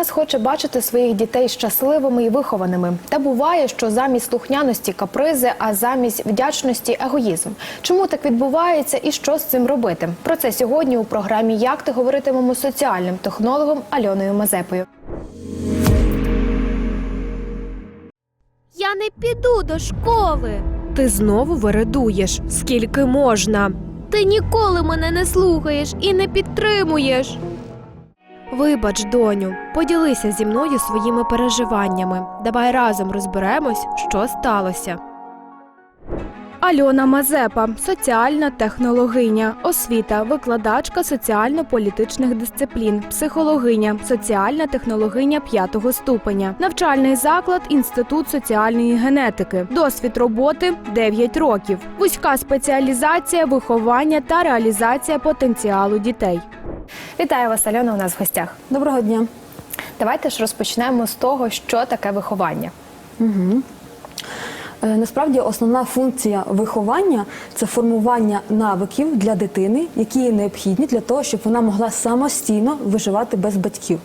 Нас хоче бачити своїх дітей щасливими і вихованими. Та буває, що замість слухняності капризи, а замість вдячності егоїзм. Чому так відбувається і що з цим робити? Про це сьогодні у програмі Як ти говоритимемо з соціальним технологом Альоною Мазепою. Я не піду до школи. Ти знову вередуєш, скільки можна. Ти ніколи мене не слухаєш і не підтримуєш. Вибач, доню, поділися зі мною своїми переживаннями. Давай разом розберемось, що сталося. Альона Мазепа, соціальна технологиня, освіта, викладачка соціально-політичних дисциплін, психологиня, соціальна технологиня п'ятого ступеня, навчальний заклад, інститут соціальної генетики, досвід роботи 9 років, вузька спеціалізація, виховання та реалізація потенціалу дітей. Вітаю вас, Альона. У нас в гостях. Доброго дня. Давайте ж розпочнемо з того, що таке виховання. Угу. Насправді основна функція виховання це формування навиків для дитини, які є необхідні для того, щоб вона могла самостійно виживати без батьків.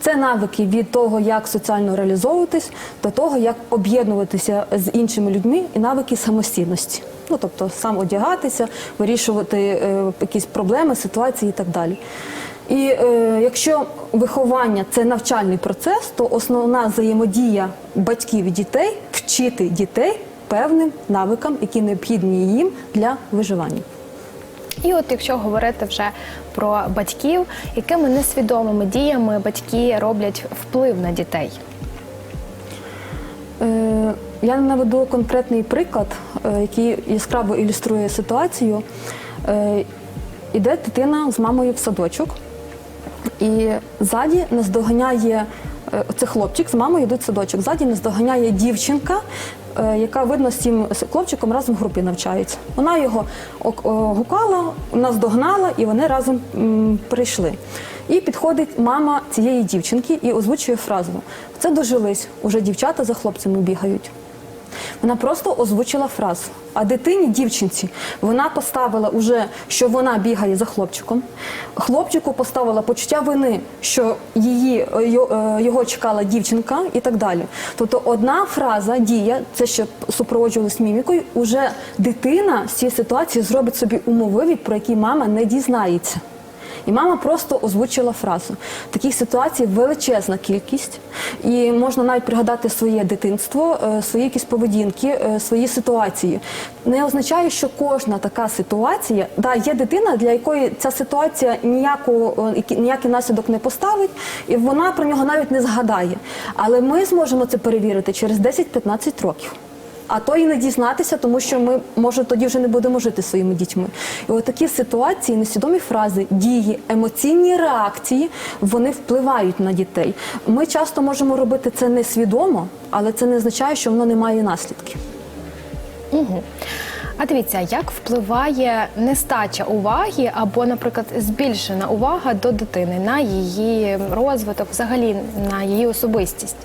Це навики від того, як соціально реалізовуватись, до того, як об'єднуватися з іншими людьми, і навики самостійності. Ну тобто сам одягатися, вирішувати е, якісь проблеми, ситуації і так далі. І е, якщо виховання це навчальний процес, то основна взаємодія батьків і дітей вчити дітей певним навикам, які необхідні їм для виживання. І от якщо говорити вже про батьків, якими несвідомими діями батьки роблять вплив на дітей? Е, Я наведу конкретний приклад, е, який яскраво ілюструє ситуацію. Е, Іде дитина з мамою в садочок, і ззаді наздоганяє це хлопчик з мамою йдуть в садочок. Ззаді наздоганяє дівчинка, яка видно з цим хлопчиком разом в групі навчається. Вона його нас гукала, наздогнала, і вони разом прийшли. І підходить мама цієї дівчинки і озвучує фразу: це дожились, уже дівчата за хлопцями бігають. Вона просто озвучила фразу. А дитині, дівчинці, вона поставила уже, що вона бігає за хлопчиком. Хлопчику поставила почуття вини, що її, е, йо- його чекала дівчинка і так далі. Тобто одна фраза, дія, це ще супроводжувалось мімікою, уже дитина з цієї ситуації зробить собі умовиві, про які мама не дізнається. І мама просто озвучила фразу. Таких ситуацій величезна кількість, і можна навіть пригадати своє дитинство, е, свої якісь поведінки, е, свої ситуації. Не означає, що кожна така ситуація, да, є дитина, для якої ця ситуація ніяку, е, ніякий наслідок не поставить, і вона про нього навіть не згадає. Але ми зможемо це перевірити через 10-15 років. А то і не дізнатися, тому що ми може тоді вже не будемо жити своїми дітьми. І от такі ситуації, несвідомі фрази, дії, емоційні реакції вони впливають на дітей. Ми часто можемо робити це несвідомо, але це не означає, що воно не має наслідків. А дивіться, як впливає нестача уваги або, наприклад, збільшена увага до дитини на її розвиток, взагалі на її особистість?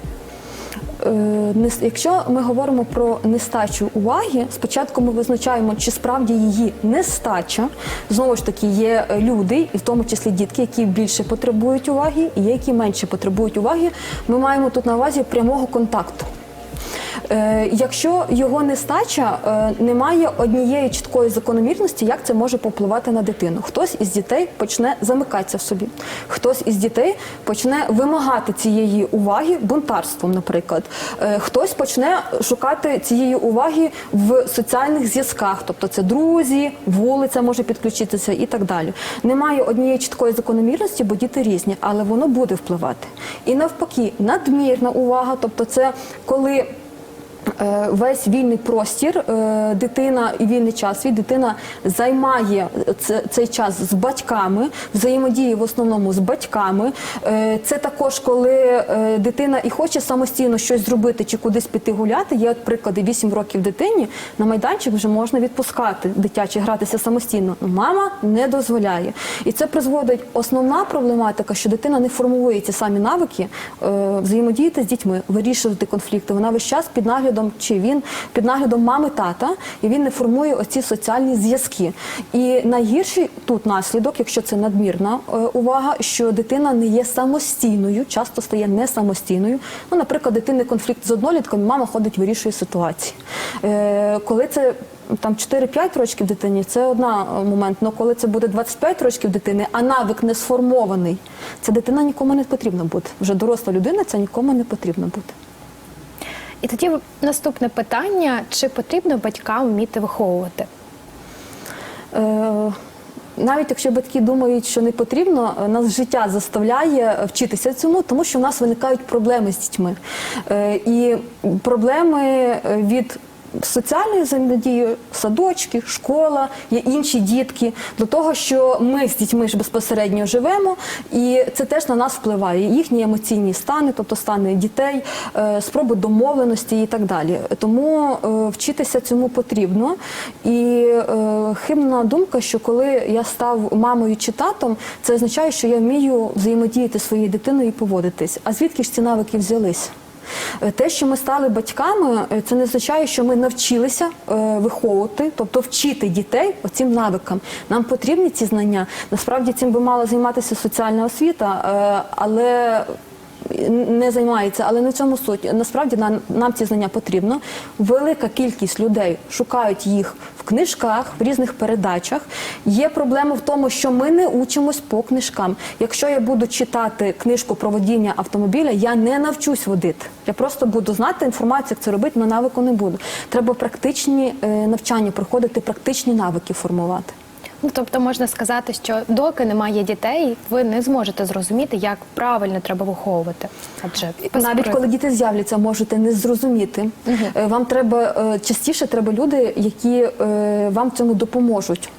Е, Якщо ми говоримо про нестачу уваги, спочатку ми визначаємо, чи справді її нестача. Знову ж таки, є е, люди, і в тому числі дітки, які більше потребують уваги, і є, які менше потребують уваги. Ми маємо тут на увазі прямого контакту. Е, Якщо його нестача, е, немає однієї чіткої закономірності, як це може попливати на дитину. Хтось із дітей почне замикатися в собі, хтось із дітей почне вимагати цієї уваги бунтарством, наприклад. Е, Хтось почне шукати цієї уваги в соціальних зв'язках, тобто це друзі, вулиця може підключитися і так далі. Немає однієї чіткої закономірності, бо діти різні, але воно буде впливати. І навпаки, надмірна увага, тобто це коли весь вільний простір, е, дитина і вільний час свій дитина займає цей час з батьками, взаємодіє в основному з батьками. Е, Це також, коли е, дитина і хоче самостійно щось зробити чи кудись піти гуляти. Є от приклади 8 років дитині на майданчик вже можна відпускати дитяче гратися самостійно. Ну, Мама не дозволяє. І це призводить основна проблематика, що дитина не формує ці самі навики е, взаємодіяти з дітьми, вирішувати конфлікти. Вона весь час під наглядом чи він під наглядом мами тата, і він не формує оці соціальні зв'язки. І найгірший тут наслідок, якщо це надмірна е, увага, що дитина не є самостійною, часто стає не самостійною. Ну, наприклад, дитини конфлікт з однолітком, мама ходить, вирішує ситуації. Е, коли це там 4-5 років дитині, це одна е, момент. Але коли це буде 25 років дитини, а навик не сформований, ця дитина нікому не потрібна буде. Вже доросла людина, це нікому не потрібно буде. І тоді наступне питання: чи потрібно батькам вміти виховувати? Е, Навіть якщо батьки думають, що не потрібно, е, нас життя заставляє вчитися цьому, тому що в нас виникають проблеми з дітьми. Е, І проблеми е, від соціальної взаємодії, садочки, школа, є інші дітки, до того, що ми з дітьми ж безпосередньо живемо, і це теж на нас впливає. Їхні емоційні стани, тобто стани дітей, е, спроби домовленості і так далі. Тому е, вчитися цьому потрібно. І е, хибна думка, що коли я став мамою чи татом, це означає, що я вмію взаємодіяти своєю дитиною і поводитись. А звідки ж ці навики взялись? Е, Те, що ми стали батьками, е, це не означає, що ми навчилися е, виховувати, тобто вчити дітей оцим навикам. Нам потрібні ці знання. Насправді цим би мала займатися соціальна освіта, але не займається, але в цьому суть. Насправді нам, нам ці знання потрібно. Велика кількість людей шукають їх в книжках, в різних передачах. Є проблема в тому, що ми не учимось по книжкам. Якщо я буду читати книжку про водіння автомобіля, я не навчусь водити. Я просто буду знати інформацію, як це робити, але навику не буду. Треба практичні е, навчання проходити, практичні навики формувати. Ну, тобто можна сказати, що доки немає дітей, ви не зможете зрозуміти, як правильно треба виховувати. Адже Навіть коли діти з'являться, можете не зрозуміти. Угу. Вам треба е, частіше треба люди, які е, вам в цьому допоможуть.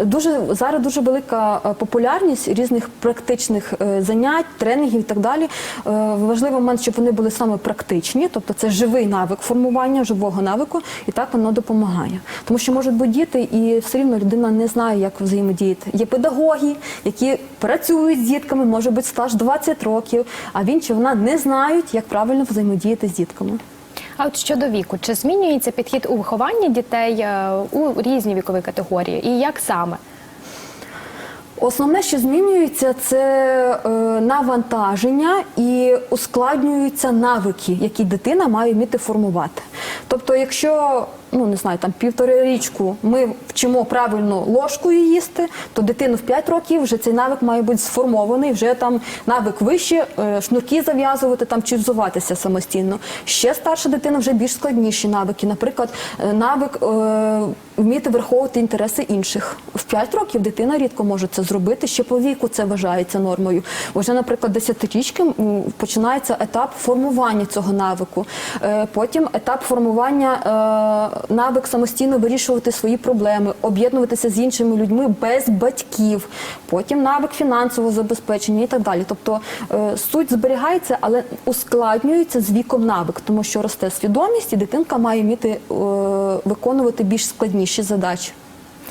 Дуже зараз дуже велика е, популярність різних практичних е, занять, тренінгів і так далі. Е, Важливий момент, щоб вони були саме практичні, тобто це живий навик формування, живого навику, і так воно допомагає. Тому що можуть бути діти, і все рівно людина не знає, як взаємодіяти. Є педагоги, які працюють з дітками, може бути стаж 20 років, а він чи вона не знають, як правильно взаємодіяти з дітками. А от щодо віку, чи змінюється підхід у вихованні дітей е, у різні вікові категорії? І як саме? Основне, що змінюється, це е, навантаження і ускладнюються навики, які дитина має вміти формувати. Тобто, якщо ну не знаю, там півтори річку ми вчимо правильно ложкою їсти, то дитину в 5 років вже цей навик має бути сформований, вже там навик вище, е, шнурки зав'язувати там чи взуватися самостійно. Ще старша дитина вже більш складніші навики. Наприклад, е, навик е, вміти враховувати інтереси інших. В 5 років дитина рідко може це зробити. Ще по віку це вважається нормою. Вже, наприклад, десятирічки починається етап формування цього навику. Потім етап формування навик самостійно вирішувати свої проблеми, об'єднуватися з іншими людьми без батьків. Потім навик фінансового забезпечення і так далі. Тобто е, суть зберігається, але ускладнюється з віком навик, тому що росте свідомість, і дитинка має вміти е, виконувати більш складніші задачі.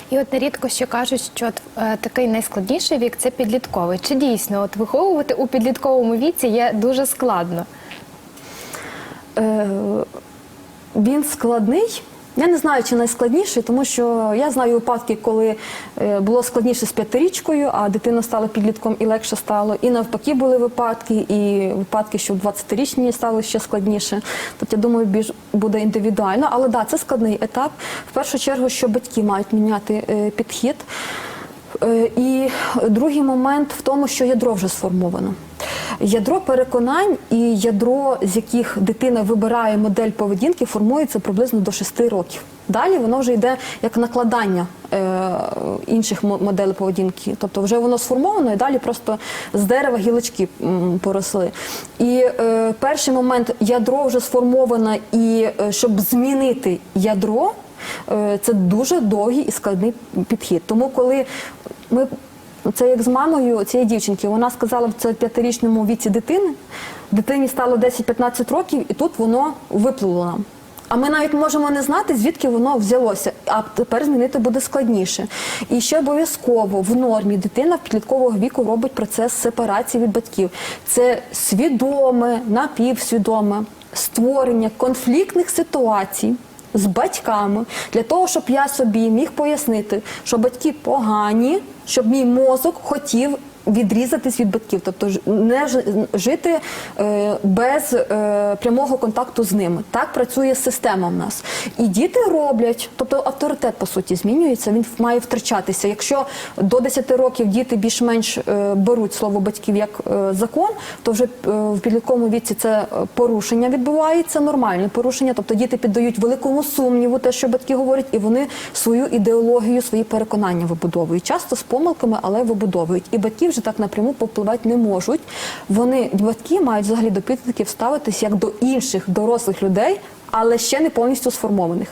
І от нерідко ще кажуть, що от, е, такий найскладніший вік це підлітковий. Чи дійсно от виховувати у підлітковому віці є дуже складно? Е, він складний. Я не знаю, чи найскладніший, тому що я знаю випадки, коли е, було складніше з п'ятирічкою, а дитина стала підлітком і легше стало. І навпаки були випадки, і випадки, що 20-річній стало ще складніше. Тобто, я думаю, більш буде індивідуально. Але да, це складний етап. В першу чергу, що батьки мають міняти е, підхід. Е, І другий момент в тому, що ядро вже сформовано. Ядро переконань і ядро, з яких дитина вибирає модель поведінки, формується приблизно до 6 років. Далі воно вже йде як накладання е, інших моделей поведінки. Тобто вже воно сформовано і далі просто з дерева гілочки поросли. І е, перший момент ядро вже сформовано, і е, щоб змінити ядро, Е, Це дуже довгий і складний підхід. Тому коли ми це як з мамою цієї дівчинки, вона сказала в це п'ятирічному віці дитини, дитині стало 10-15 років, і тут воно виплило нам. А ми навіть можемо не знати, звідки воно взялося, а тепер змінити буде складніше. І ще обов'язково в нормі дитина в підліткового віку робить процес сепарації від батьків. Це свідоме, напівсвідоме створення конфліктних ситуацій. З батьками для того, щоб я собі міг пояснити, що батьки погані, щоб мій мозок хотів відрізатись від батьків, тобто не жити е, без е, прямого контакту з ними. Так працює система в нас. І діти роблять, тобто авторитет по суті змінюється, він має втрачатися. Якщо до 10 років діти більш-менш е, беруть слово батьків як закон, то вже в підлітковому віці це порушення відбувається, нормальне порушення. Тобто діти піддають великому сумніву те, що батьки говорять, і вони свою ідеологію, свої переконання вибудовують. Часто з помилками, але вибудовують. І батьки вже так напряму попливати не можуть. Вони батьки мають взагалі до підлітків ставитись як до інших дорослих людей, але ще не повністю сформованих.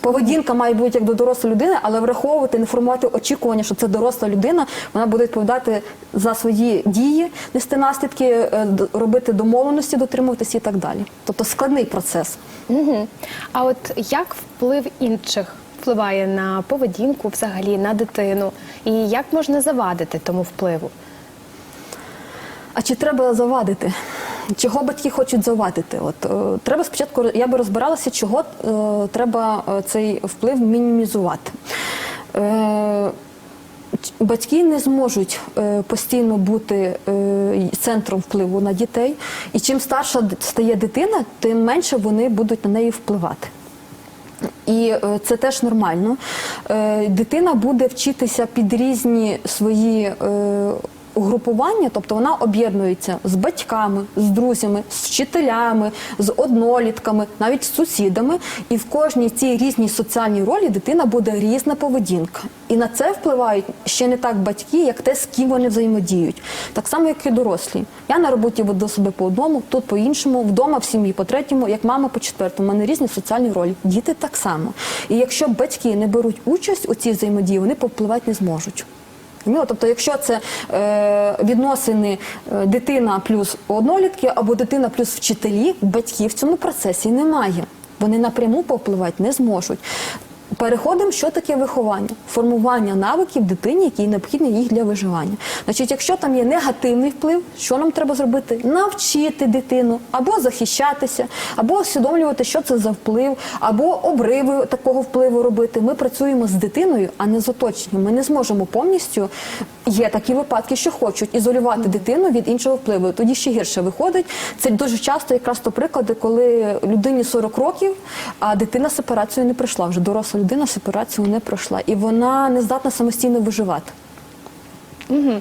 Поведінка має бути як до дорослої людини, але враховувати, не формувати очікування, що це доросла людина. Вона буде відповідати за свої дії, нести наслідки, е, робити домовленості, дотримуватися і так далі. Тобто складний процес. Угу. А от як вплив інших впливає на поведінку, взагалі на дитину, і як можна завадити тому впливу? А чи треба завадити? Чого батьки хочуть завадити? От е, треба спочатку я би розбиралася, чого е, треба е, цей вплив мінімізувати. Е, Батьки не зможуть е, постійно бути е, центром впливу на дітей, і чим старша стає дитина, тим менше вони будуть на неї впливати. І е, це теж нормально. Е, Дитина буде вчитися під різні свої угрупування, тобто вона об'єднується з батьками, з друзями, з вчителями, з однолітками, навіть з сусідами. І в кожній цій різній соціальній ролі дитина буде різна поведінка. І на це впливають ще не так батьки, як те, з ким вони взаємодіють. Так само, як і дорослі. Я на роботі веду себе по одному, тут по іншому, вдома в сім'ї по третьому, як мама по четвертому. У мене різні соціальні ролі. Діти так само. І якщо батьки не беруть участь у цій взаємодії, вони повпливати не зможуть. Розуміло? Тобто, якщо це е, відносини е, дитина плюс однолітки або дитина плюс вчителі, батьків в цьому процесі немає. Вони напряму повпливати не зможуть. Переходимо, що таке виховання, формування навиків дитині, які необхідні їх для виживання. Значить, якщо там є негативний вплив, що нам треба зробити? Навчити дитину або захищатися, або усвідомлювати, що це за вплив, або обриви такого впливу робити. Ми працюємо з дитиною, а не з оточенням. Ми не зможемо повністю. Є такі випадки, що хочуть ізолювати дитину від іншого впливу. Тоді ще гірше виходить. Це дуже часто якраз то приклади, коли людині 40 років, а дитина сепарацію не пройшла. Вже доросла людина сепарацію не пройшла, і вона не здатна самостійно виживати. Угу.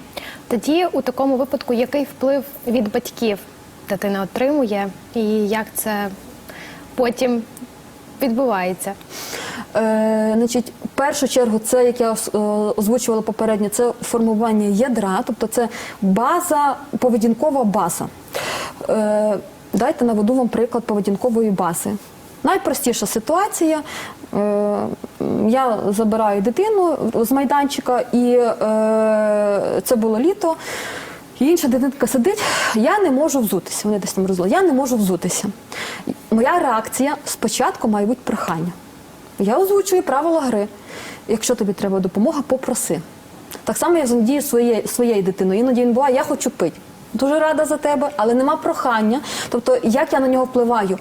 Тоді у такому випадку який вплив від батьків дитина отримує, і як це потім відбувається? Е, значить, в першу чергу, це як я е, озвучувала попередньо, це формування ядра, тобто це база, поведінкова база. Е, дайте наведу вам приклад поведінкової бази. Найпростіша ситуація. Е, я забираю дитину з майданчика, і е, це було літо. І інша дитинка сидить, я не можу взутися. Вони десь там розли. Я не можу взутися. Моя реакція спочатку має бути прохання. Я озвучую правила гри. Якщо тобі треба допомога, попроси. Так само я взаємодію зі своєю, своєю дитиною. Іноді він буває, я хочу пити. Дуже рада за тебе, але нема прохання. Тобто, як я на нього впливаю?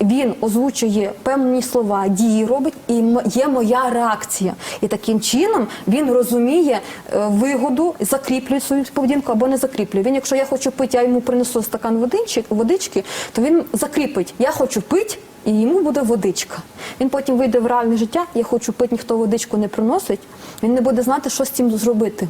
Він озвучує певні слова, дії робить, і є моя реакція. І таким чином він розуміє е, вигоду, закріплює свою поведінку або не закріплює. Він, якщо я хочу пити, я йому принесу стакан водички, водички, то він закріпить. Я хочу пити, і йому буде водичка. Він потім вийде в реальне життя, я хочу пити, ніхто водичку не приносить, він не буде знати, що з цим зробити.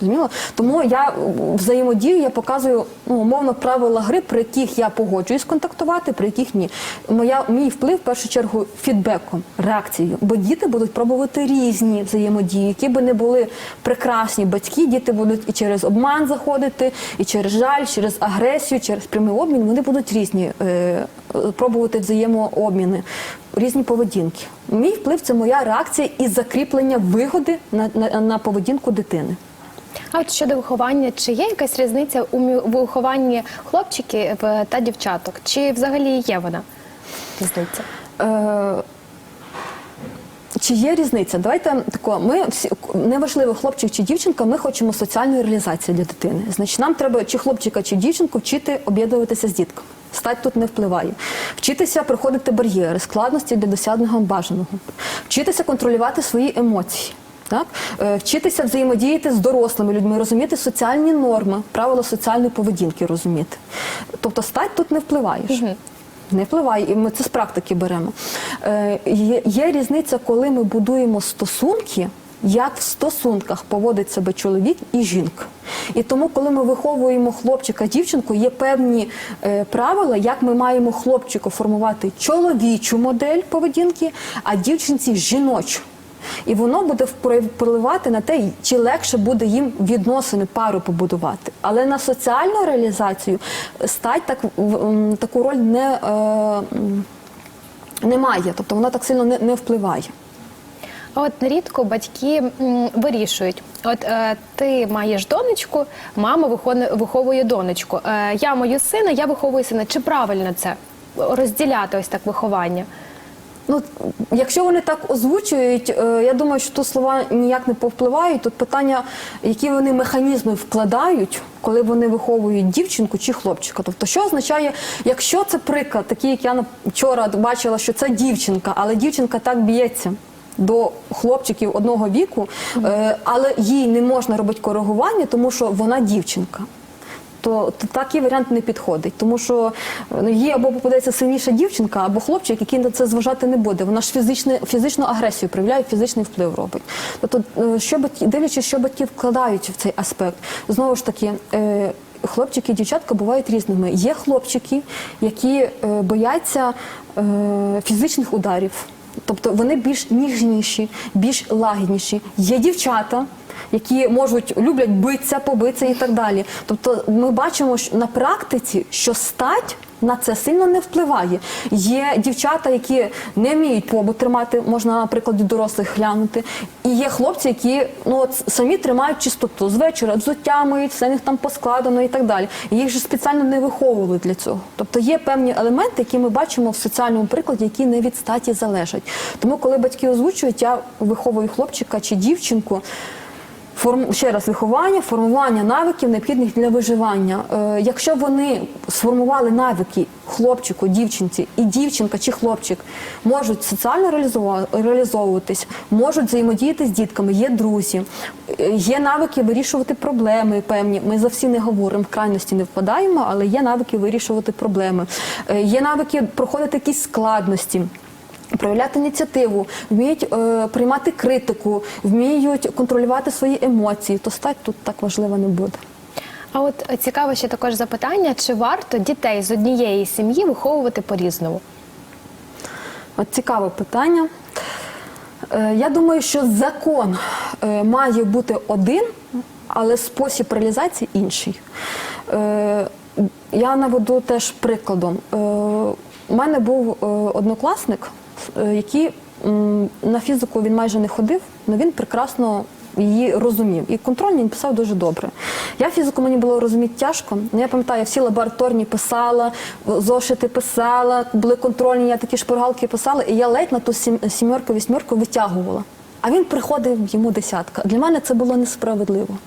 Зрозуміло? Тому я взаємодію, я показую ну, умовно правила гри, при яких я погоджуюсь контактувати, при яких ні. Моя, мій вплив в першу чергу фідбеком, реакцією. Бо діти будуть пробувати різні взаємодії, які би не були прекрасні батьки, діти будуть і через обман заходити, і через жаль, через агресію, через прямий обмін. Вони будуть різні е, е, пробувати взаємообміни, різні поведінки. Мій вплив це моя реакція і закріплення вигоди на, на, на поведінку дитини. А от щодо виховання, чи є якась різниця у вихованні хлопчиків та дівчаток? Чи взагалі є вона? різниця? Е, чи є різниця? Давайте тако. Ми всі неважливо, хлопчик чи дівчинка, ми хочемо соціальної реалізації для дитини. Значить, нам треба чи хлопчика, чи дівчинку вчити об'єднуватися з дітками. Стать тут не впливає. Вчитися проходити бар'єри, складності для досягнення бажаного, вчитися контролювати свої емоції. Так? Е, Вчитися взаємодіяти з дорослими людьми, розуміти соціальні норми, правила соціальної поведінки розуміти. Тобто стать тут не впливаєш. Не впливає, і ми це з практики беремо. Е, є, є різниця, коли ми будуємо стосунки, як в стосунках поводить себе чоловік і жінка. І тому, коли ми виховуємо хлопчика, дівчинку, є певні е, правила, як ми маємо хлопчику формувати чоловічу модель поведінки, а дівчинці жіночу. І воно буде впливати на те, чи легше буде їм відносини пару побудувати. Але на соціальну реалізацію стать так таку роль не, е, не має, тобто вона так сильно не, не впливає. А от нерідко батьки вирішують: от е, ти маєш донечку, мама виховує, донечку. Е, я маю сина, я виховую сина. Чи правильно це розділяти ось так виховання? Ну, якщо вони так озвучують, е, я думаю, що тут слова ніяк не повпливають. Тут питання, які вони механізми вкладають, коли вони виховують дівчинку чи хлопчика. Тобто, що означає, якщо це приклад, такий, як я вчора бачила, що це дівчинка, але дівчинка так б'ється. До хлопчиків одного віку, е, але їй не можна робити коригування, тому що вона дівчинка. То, то такий варіант не підходить, тому що ну, їй або попадеться сильніша дівчинка, або хлопчик, який на це зважати не буде. Вона ж фізичне, фізичну агресію проявляє, фізичний вплив робить. Тобто, е, що батьки, дивлячись, що батьки вкладають в цей аспект, знову ж таки. Е, Хлопчики і дівчатка бувають різними. Є хлопчики, які е, бояться фізичних ударів, тобто вони більш ніжніші, більш лагідніші. Є дівчата, які можуть люблять битися, побитися і так далі. Тобто, ми бачимо що на практиці, що стать. На це сильно не впливає. Є дівчата, які не вміють побут тримати, можна на прикладі дорослих глянути. І є хлопці, які ну от самі тримають чистоту з вечора, взуття миють, все в них там поскладено і так далі. І їх же спеціально не виховували для цього. Тобто є певні елементи, які ми бачимо в соціальному прикладі, які не від статі залежать. Тому, коли батьки озвучують, я виховую хлопчика чи дівчинку. Форм ще раз виховання, формування навиків необхідних для виживання. Е, якщо вони сформували навики хлопчику, дівчинці, і дівчинка чи хлопчик можуть соціально реалізовуватись, можуть взаємодіяти з дітками, є друзі, е, є навики вирішувати проблеми певні. Ми за всі не говоримо, в крайності не впадаємо, але є навики вирішувати проблеми, Е, є навики проходити якісь складності. Проявляти ініціативу, вміють е, приймати критику, вміють контролювати свої емоції, то стать тут так важливо не буде. А от цікаве ще також запитання: чи варто дітей з однієї сім'ї виховувати по-різному? От цікаве питання. Е, я думаю, що закон е, має бути один, але спосіб реалізації інший. Е, я наведу теж прикладом. Е, у мене був е, однокласник, е, м, на фізику він майже не ходив, але він прекрасно її розумів. І контрольні він писав дуже добре. Я фізику мені було розуміти тяжко. Ну, Я пам'ятаю, я всі лабораторні писала, зошити писала, були контрольні, я такі шпаргалки писала, і я ледь на ту сім- сімерку, вісьмерку витягувала. А він приходив йому десятка. Для мене це було несправедливо.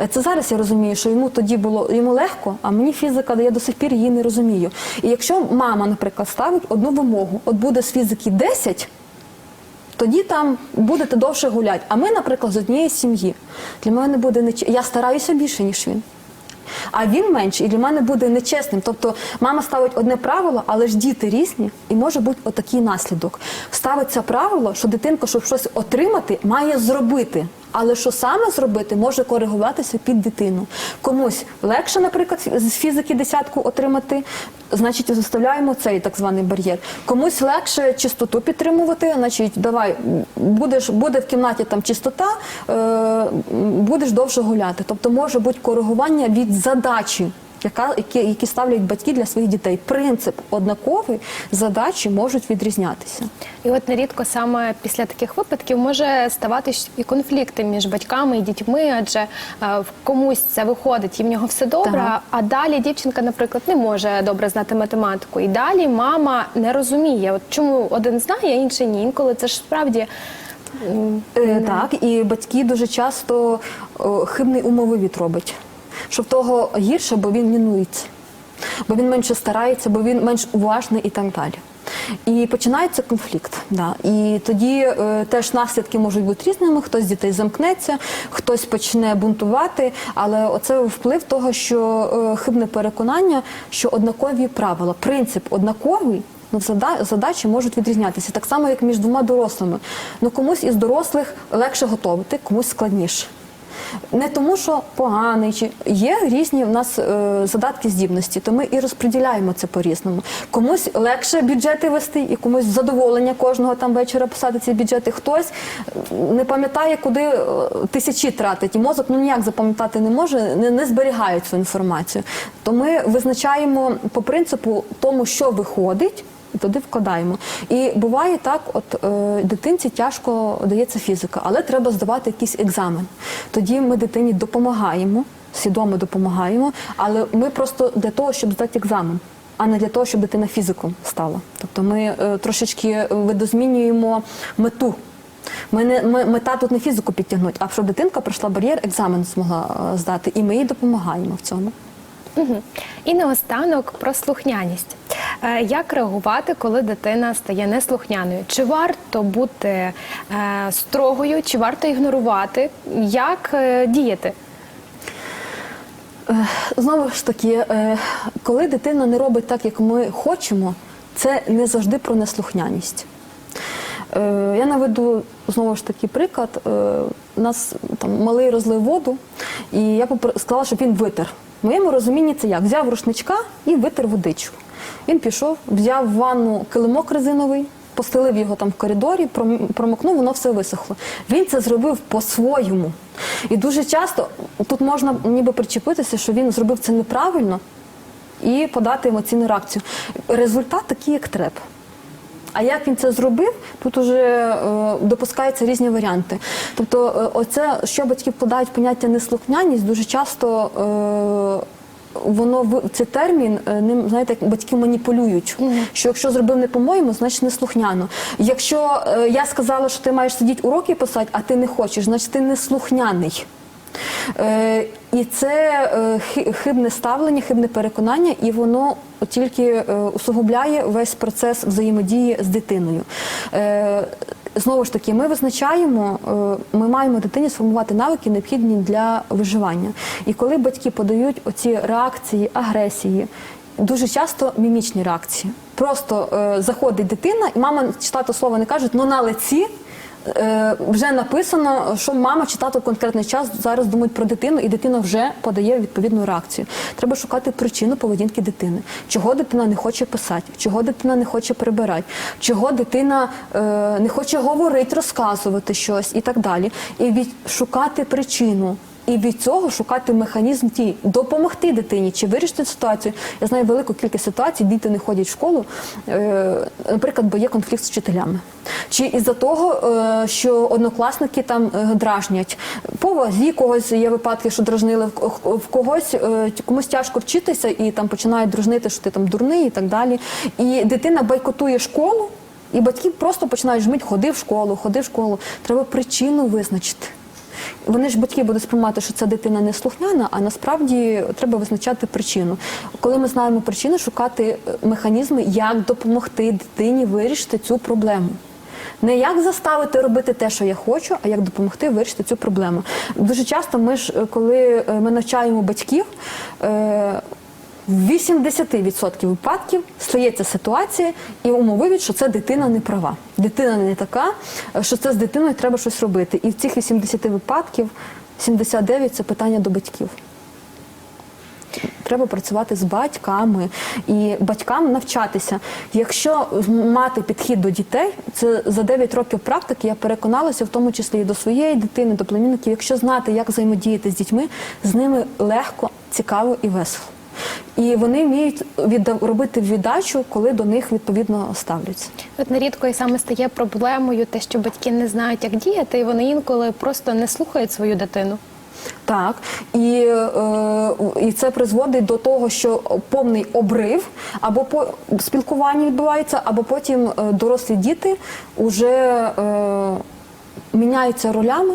Е, Це зараз я розумію, що йому тоді було йому легко, а мені фізика, я до сих пір її не розумію. І якщо мама, наприклад, ставить одну вимогу, от буде з фізики 10, тоді там будете довше гуляти. А ми, наприклад, з однієї сім'ї. Для мене буде не я стараюся більше, ніж він. А він менше, і для мене буде нечесним. Тобто мама ставить одне правило, але ж діти різні, і може бути отакий наслідок. Ставиться правило, що дитинка, щоб щось отримати, має зробити. Але що саме зробити, може коригуватися під дитину. Комусь легше, наприклад, з фізики десятку отримати, значить, заставляємо цей так званий бар'єр. Комусь легше чистоту підтримувати, значить, давай, будеш, буде в кімнаті там чистота, е, будеш довше гуляти. Тобто може бути коригування від задачі. Яка, які, які ставлять батьки для своїх дітей. Принцип однаковий, задачі можуть відрізнятися. І от нерідко саме після таких випадків може ставатись і конфлікти між батьками і дітьми, адже е, в комусь це виходить, і в нього все добре. Так. А далі дівчинка, наприклад, не може добре знати математику. І далі мама не розуміє, от чому один знає, а інший ні. Інколи це ж справді. Е, так, і батьки дуже часто хибний умовивід робить. Що в того гірше, бо він лінується, бо він менше старається, бо він менш уважний і так далі. І починається конфлікт. Да. І тоді е, теж наслідки можуть бути різними. Хтось з дітей замкнеться, хтось почне бунтувати. Але оце вплив того, що е, хибне переконання, що однакові правила, принцип однаковий. Ну, зада- задачі можуть відрізнятися так само, як між двома дорослими. Ну комусь із дорослих легше готувати, комусь складніше. Не тому, що поганий, чи є різні в нас е, задатки здібності, то ми і розподіляємо це по-різному. Комусь легше бюджети вести, і комусь задоволення кожного там вечора писати ці бюджети. Хтось не пам'ятає, куди е, тисячі тратить, і мозок ну ніяк запам'ятати не може, не, не зберігає цю інформацію. То ми визначаємо по принципу тому, що виходить. Туди вкладаємо. І буває так, от е, дитинці тяжко дається фізика, але треба здавати якийсь екзамен. Тоді ми дитині допомагаємо, свідомо допомагаємо, але ми просто для того, щоб здати екзамен, а не для того, щоб дитина фізиком стала. Тобто ми е, трошечки видозмінюємо мету. Ми не ми, мета тут не фізику підтягнути, а щоб дитинка пройшла бар'єр, екзамен змогла е, здати, і ми їй допомагаємо в цьому. Мгм. І наостанок про слухняність. Е, Як реагувати, коли дитина стає неслухняною? Чи варто бути е, строгою, чи варто ігнорувати? Як е, діяти? Знову ж таки, коли дитина не робить так, як ми хочемо, це не завжди про неслухняність. Я наведу знову ж таки приклад. У нас там малий розлив воду, і я сказала, щоб він витер. Моєму розумінні це як? Взяв рушничка і витер водичку. Він пішов, взяв в ванну килимок резиновий, постелив його там в коридорі, пром- промокнув, воно все висохло. Він це зробив по-своєму. І дуже часто тут можна ніби причепитися, що він зробив це неправильно і подати емоційну реакцію. Результат такий, як треба. А як він це зробив, тут уже е, допускаються різні варіанти. Тобто, е, оце, що батьки вкладають поняття неслухняність, дуже часто. Е, Воно цей термін ним знаєте, батьки маніпулюють. Що якщо зробив не по-моєму, значить не слухняно. Якщо е, я сказала, що ти маєш сидіти уроки писати, а ти не хочеш, значить ти не слухняний. Е, і це е, хибне ставлення, хибне переконання, і воно тільки е, усугубляє весь процес взаємодії з дитиною. Е, Знову ж таки, ми визначаємо, е, ми маємо дитині сформувати навики, необхідні для виживання. І коли батьки подають оці реакції, агресії, дуже часто мімічні реакції. Просто е, заходить дитина, і мама чи тато слова не кажуть, ну на лиці е, вже написано, що мама чи тато в конкретний час зараз думають про дитину, і дитина вже подає відповідну реакцію. Треба шукати причину поведінки дитини. Чого дитина не хоче писати, чого дитина не хоче прибирати, чого дитина е, не хоче говорити, розказувати щось і так далі. І від шукати причину. І від цього шукати механізм ті, допомогти дитині чи вирішити ситуацію. Я знаю велику кількість ситуацій, діти не ходять в школу, е, наприклад, бо є конфлікт з вчителями. Чи із-за того, е, що однокласники там е, дражнять. По вазі когось є випадки, що дражнили, в ко- когось комусь тяжко вчитися і там починають дражнити, що ти там дурний і так далі. І дитина бойкотує школу, і батьки просто починають жмить, ходи в школу, ходи в школу. Треба причину визначити. Вони ж батьки будуть сприймати, що ця дитина не слухняна, а насправді треба визначати причину. Коли ми знаємо причину, шукати е, механізми, як допомогти дитині вирішити цю проблему. Не як заставити робити те, що я хочу, а як допомогти вирішити цю проблему. Дуже часто ми ж, е, коли е, ми навчаємо батьків, в 80% випадків стається ситуація і умовивід, що це дитина не права. Дитина не така, що це з дитиною треба щось робити. І в цих 80 випадків 79 – це питання до батьків. Треба працювати з батьками і батькам навчатися. Якщо мати підхід до дітей, це за 9 років практики я переконалася, в тому числі і до своєї дитини, до племінників. Якщо знати, як взаємодіяти з дітьми, з ними легко, цікаво і весело. І вони вміють відда- робити віддачу, коли до них відповідно ставляться. От нерідко і саме стає проблемою те, що батьки не знають, як діяти, і вони інколи просто не слухають свою дитину. Так, і, е, і це призводить до того, що повний обрив або по спілкуванні відбувається, або потім е, дорослі діти вже е, міняються ролями.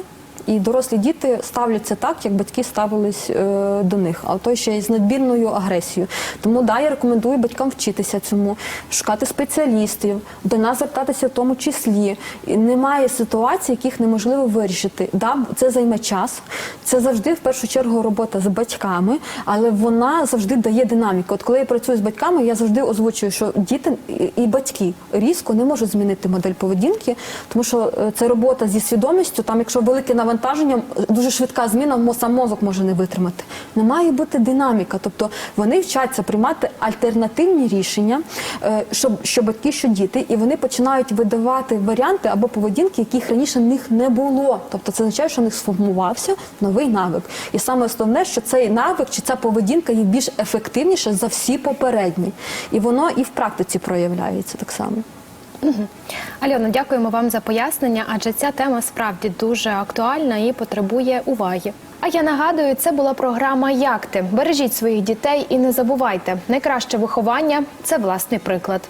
І дорослі діти ставляться так, як батьки ставились е, до них, а то ще й з надмірною агресією. Тому да, я рекомендую батькам вчитися цьому, шукати спеціалістів, до нас звертатися в тому числі. І немає ситуацій, яких неможливо вирішити. Да, це займе час. Це завжди в першу чергу робота з батьками, але вона завжди дає динаміку. От коли я працюю з батьками, я завжди озвучую, що діти і- батьки різко не можуть змінити модель поведінки, тому що е, це робота зі свідомістю. Там, якщо велике навантаження, дуже швидка зміна, сам мозок може не витримати. Не має бути динаміка. Тобто вони вчаться приймати альтернативні рішення, е, що, що батьки, що діти, і вони починають видавати варіанти або поведінки, яких раніше в них не було. Тобто це означає, що в них сформувався новий навик. І саме основне, що цей навик чи ця поведінка є більш ефективніша за всі попередні. І воно і в практиці проявляється так само. Альона, дякуємо вам за пояснення, адже ця тема справді дуже актуальна і потребує уваги. А я нагадую, це була програма Як ти? Бережіть своїх дітей і не забувайте, найкраще виховання це власний приклад.